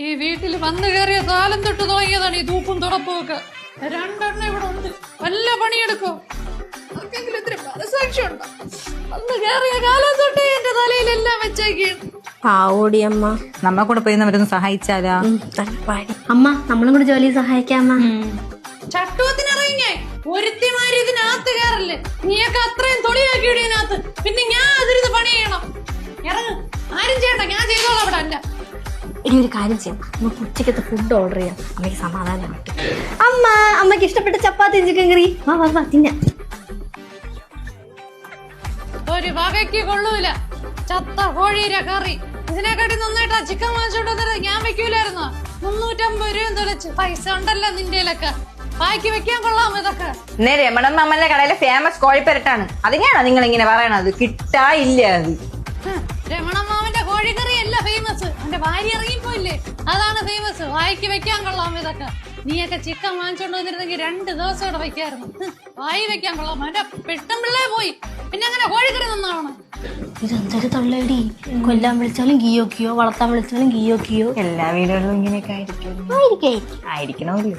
ഈ വീട്ടിൽ വന്നു കയറിയ കാലം തൊട്ട് തുടങ്ങിയതാണ് ഈ തൂപ്പും തുടപ്പും ഒക്കെ രണ്ടെണ്ണം ഇവിടെ ഉണ്ട്. വല്ല പണിയെടുക്കോ? ആർക്കെങ്കിലും ഇത്തിരി മനസാക്ഷി ഉണ്ടോ? വന്ന് കയറിയ കാലം തൊട്ടേ എന്റെ തലയിലെല്ലാം വെച്ചേക്കാണ് പാവോടി അമ്മ. നമ്മ കൂടെ പോയി അവരൊന്ന് സഹായിച്ചാലാ? അമ്മ നമ്മളും കൂടെ ജോലി സഹായിക്കാം ചട്ടുവത്തിനിറങ്ങിയേ. ഒരുത്തിമാര് ഇതിനകത്ത് കയറല്ലേ? നീയൊക്കെ അത്രയും തൊളിയാക്കിയുടെ ഇതിനകത്ത്. ഇനി ഒരു കാര്യം ചെയ്യാം. നമുക്ക് ഉച്ചക്കത്തെ ഫുഡ് ഓർഡർ ചെയ്യാം. അമ്മയ്ക്ക് സമാധാനം കിട്ടും അമ്മ അമ്മയ്ക്ക് ഇഷ്ടപ്പെട്ട ചപ്പാത്തി ചിക്കൻ കറി വാ വാ വാ തിന്നാം. ഒരു വകയ്ക്ക് കൊള്ളൂല. ചത്ത കോഴിയുടെ കറി. ഇതിനെക്കാട്ടി നന്നായിട്ട് ചിക്കൻ വാങ്ങിച്ചോണ്ട് വന്നിട്ട് ഞാൻ വെക്കൂലായിരുന്നു? മുന്നൂറ്റമ്പത് രൂപ തുലച്ച് പൈസ ഉണ്ടല്ലോ നിന്റെ ബാക്കി വെക്കാൻ കൊള്ളാമോ ഇതൊക്കെ. ഇന്നേ രമണൻ മാമന്റെ കടയിലെ ഫേമസ് കോഴിപ്പരട്ടാണ്. അതിനെയാണോ നിങ്ങൾ ഇങ്ങനെ പറയണത്? കിട്ടാ ഇല്ല അത്. ഹ്, രമണമാവന്റെ കോഴിക്കറി അല്ല ഫേമസ് എന്റെ ഭാര്യ ഇറങ്ങിപ്പോയില്ലേ അതാണ് ഫേമസ് വായിക്ക് വെക്കാൻ കൊള്ളാം ഇതൊക്കെ. നീയൊക്കെ ചിക്കൻ വാങ്ങിച്ചോണ്ട് വന്നിരുന്നെങ്കിൽ രണ്ട് ദിവസം ഇവിടെ വെക്കായിരുന്നു. വായി വെക്കാൻ കൊള്ളാം. എന്റെ പെട്ടുമ്പിള്ളേ പോയി. പിന്നെ അങ്ങനെ കോഴിക്കറി നന്നാവണം. ഇതെന്തൊരു തള്ളേടി? കൊല്ലാൻ വിളിച്ചാലും ഗിയോക്കിയോ കിയോ വളർത്താൻ വിളിച്ചാലും ഗിയോക്കിയോ എല്ലാ വീടുകളിലും ഇങ്ങനെയൊക്കെ ആയിരിക്കും. ആയിരിക്കേ. ആയിരിക്കണമല്ലോ